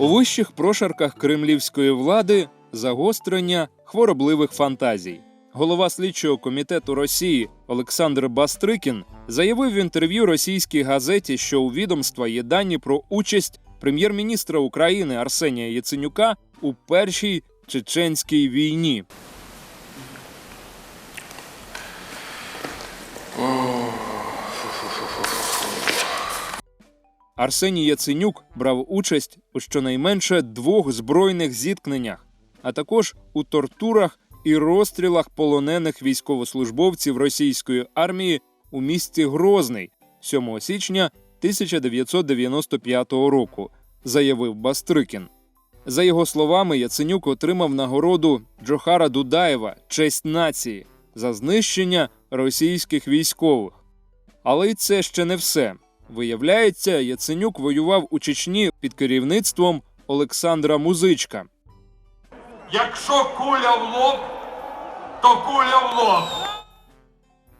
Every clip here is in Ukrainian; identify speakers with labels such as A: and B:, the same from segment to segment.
A: У вищих прошарках кремлівської влади загострення хворобливих фантазій. Голова слідчого комітету Росії Олександр Бастрикін заявив в інтерв'ю російській газеті, що у відомства є дані про участь прем'єр-міністра України Арсенія Яценюка у першій чеченській війні. Арсеній Яценюк брав участь у щонайменше двох збройних зіткненнях, а також у тортурах і розстрілах полонених військовослужбовців російської армії у місті Грозний 7 січня 1995 року, заявив Бастрикін. За його словами, Яценюк отримав нагороду Джохара Дудаєва честь нації за знищення російських військових. Але й це ще не все. Виявляється, Яценюк воював у Чечні під керівництвом Олександра Музичка.
B: Якщо куля в лоб, то куля в лоб.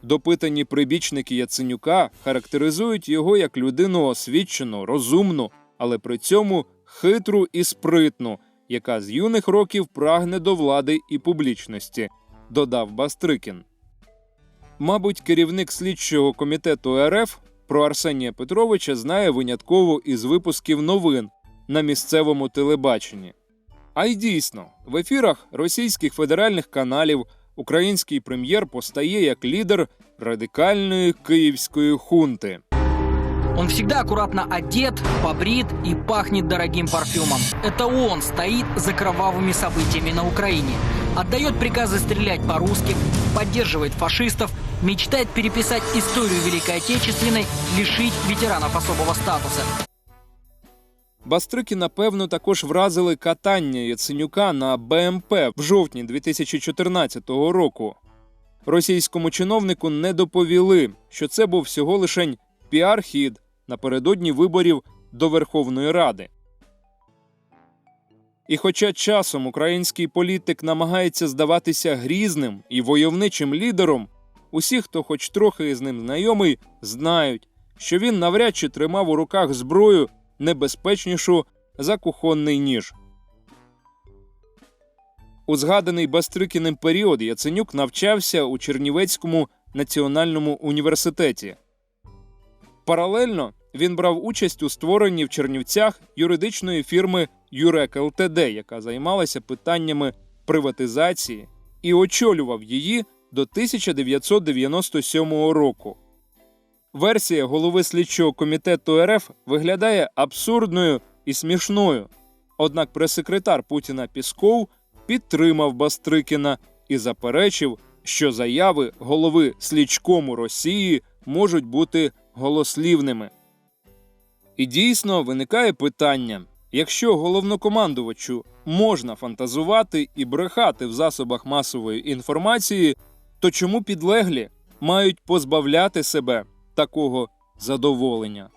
A: Допитані прибічники Яценюка характеризують його як людину освічену, розумну, але при цьому хитру і спритну, яка з юних років прагне до влади і публічності, додав Бастрикін. Мабуть, керівник слідчого комітету РФ про Арсенія Петровича знає винятково із випусків новин на місцевому телебаченні. А й дійсно, в ефірах російських федеральних каналів український прем'єр постає як лідер радикальної київської хунти.
C: Он всегда аккуратно одет, побрит и пахнет дорогим парфюмом. Это он стоит за кровавыми событиями на Украине. Отдает приказы стрелять по-русски, поддерживает фашистов, мечтает переписать историю Великой Отечественной, лишить ветеранов особого статуса.
A: Бастрики, напевно, також вразили катання Яценюка на БМП в жовтні 2014 року. Російському чиновнику не доповіли, що це був всього лишень піар-хід напередодні виборів до Верховної Ради. І хоча часом український політик намагається здаватися грізним і войовничим лідером, усі, хто хоч трохи із ним знайомий, знають, що він навряд чи тримав у руках зброю небезпечнішу за кухонний ніж. У згаданий Бастрикіним період Яценюк навчався у Чернівецькому національному університеті. Паралельно він брав участь у створенні в Чернівцях юридичної фірми Юрек ЛТД, яка займалася питаннями приватизації, і очолював її до 1997 року. Версія голови слідчого комітету РФ виглядає абсурдною і смішною. Однак прес-секретар Путіна Пісков підтримав Бастрикіна і заперечив, що заяви голови слідчкому Росії можуть бути голослівними. І дійсно виникає питання: якщо головнокомандувачу можна фантазувати і брехати в засобах масової інформації, то чому підлеглі мають позбавляти себе такого задоволення?